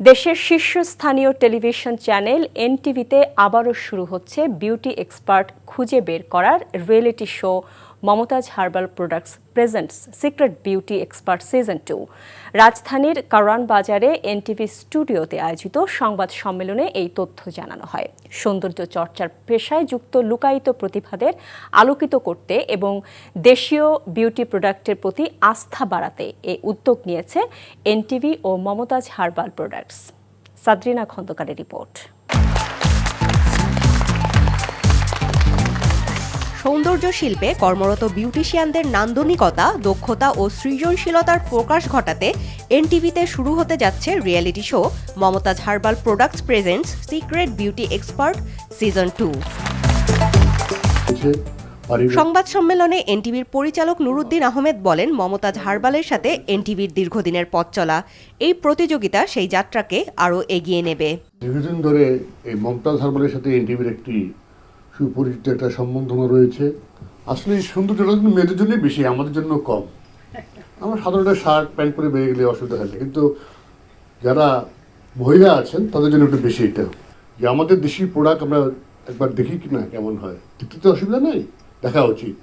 দেশের শীর্ষস্থানীয় television channel এনটিভিতে আবারও শুরু হচ্ছে বিউটি এক্সপার্ট খুঁজে বের করার reality show. Momtaz herbal products presents secret beauty expert season two. রাজধানীর কারওয়ান বাজারে এনটিভি স্টুডিওতে আয়োজিত সংবাদ সম্মেলনে এই তথ্য জানানো হয়। সৌন্দর্য চর্চার পেশায় যুক্ত লুকায়িত প্রতিভাদের আলোকিত করতে এবং দেশীয় বিউটি প্রোডাক্টের প্রতি আস্থা বাড়াতে এই উদ্যোগ নিয়েছে এনটিভি ও মমতাজ হার্বাল প্রোডাক্টস। সাদরিনা খন্দকারের রিপোর্ট। সৌন্দর্য শিল্পে কর্মরত বিউটিশিয়ানদের নান্দনিকতা, দক্ষতা ও সৃজনশীলতার প্রকাশ ঘটাতে এনটিভিতে শুরু হতে যাচ্ছে reality show. Momtaz herbal products presents secret beauty expert season two. সংবাদ সম্মেলনে এনটিভির পরিচালক নুরুদ্দিন আহমেদ বলেন, মমতাজ হার্বালের সাথে এনটিভির দীর্ঘদিনের পথ চলা, এই প্রতিযোগিতা সেই যাত্রাকে আরও এগিয়ে নেবে। দীর্ঘদিন ধরে এই মমতাজ হারবালের সাথে এনটিভির একটি সুপরিচিত একটা সম্বন্ধনা রয়েছে। আসলে এই সৌন্দর্যটা কিন্তু মেয়েদের জন্যই বেশি, আমাদের জন্য কম। আমরা সাধারণত শার্ট, প্যান্ট পরে বেরিয়ে গেলে অসুবিধা হয় না। কিন্তু যারা মহিলা আছেন, তাদের জন্য একটু বেশি এটা। যে আমাদের দেশি প্রোডাক্ট আমরা একবার দেখি কি না কেমন হয়। দেখতে তো অসুবিধা নেই, দেখা উচিত।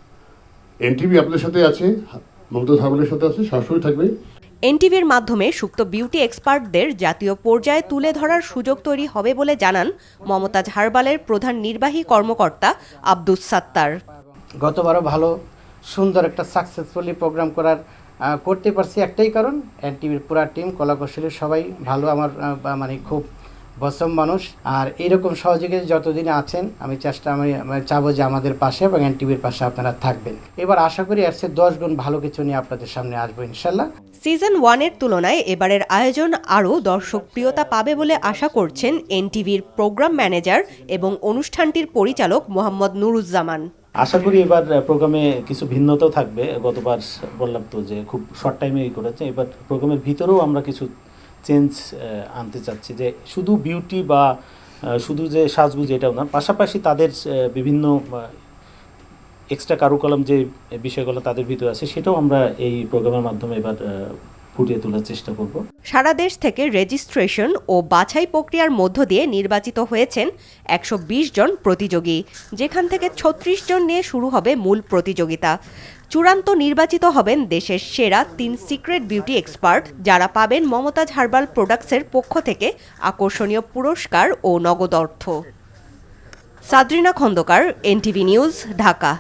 এনটিভি আপনাদের সাথে আছে, মমতা হারবালের সাথে আছে, সরাসরি থাকবে। এনটিভির মাধ্যমে সুক্ত বিউটি এক্সপার্টদের জাতীয় পর্যায়ে তুলে ধরার সুযোগ তৈরি হবে বলে জানান মমতাজ হারবালের প্রধান নির্বাহী কর্মকর্তা আব্দুস সাত্তার। গতবারও ভালো, সুন্দর একটা সাকসেসফুলি প্রোগ্রাম করার করতে পারছি একটাই কারণ, এনটিভির পুরা টিম কলাকৌশলী সবাই ভালো, আমার মানে খুব বসম মানুষ। আর এইরকম সহযোগিতা যতদিন আছেন আমি চেষ্টা আমি চাবো যে আমাদের পাশে এবং এনটিভির পাশে আপনারা থাকবেন। এবার আশা করি এর চেয়ে দশ গুণ ভালো কিছু নিয়ে আপনাদের সামনে আসব ইনশাল্লাহ। সিজন ওয়ানের তুলনায় এবারের আয়োজন আরও দর্শকপ্রিয়তা পাবে বলে আশা করছেন এনটিভির প্রোগ্রাম ম্যানেজার এবং অনুষ্ঠানটির পরিচালক মোহাম্মদ নুরুজ্জামান। আশা করি এবার প্রোগ্রামে কিছু ভিন্নতাও থাকবে। গতবার বললাম তো যে খুব শর্ট টাইমে এই করেছে। এবার প্রোগ্রামের ভিতরেও আমরা কিছু চেঞ্জ আনতে চাচ্ছি যে শুধু বিউটি বা শুধু যে সাজগুজ এটাও না, পাশাপাশি তাদের বিভিন্ন এক্সট্রা কারুকলাম যে বিষয়গুলো তাদের ভিতরে আছে, সেটাও আমরা এই প্রোগ্রামের মাধ্যমে এবার ফুটিয়ে তোলার চেষ্টা করব। সারা দেশ থেকে রেজিস্ট্রেশন ও বাছাই প্রক্রিয়ার মধ্য দিয়ে নির্বাচিত হয়েছেন একশো বিশ জন প্রতিযোগী, যেখান থেকে ছত্রিশ জন নিয়ে শুরু হবে মূল প্রতিযোগিতা। চূড়ান্ত নির্বাচিত হবেন দেশের সেরা তিন সিক্রেট বিউটি এক্সপার্ট, যারা পাবেন মমতাজ হার্বাল প্রোডাক্টসের পক্ষ থেকে আকর্ষণীয় পুরস্কার ও নগদ অর্থ। Sadrina Khandakar, NTV news, Dhaka.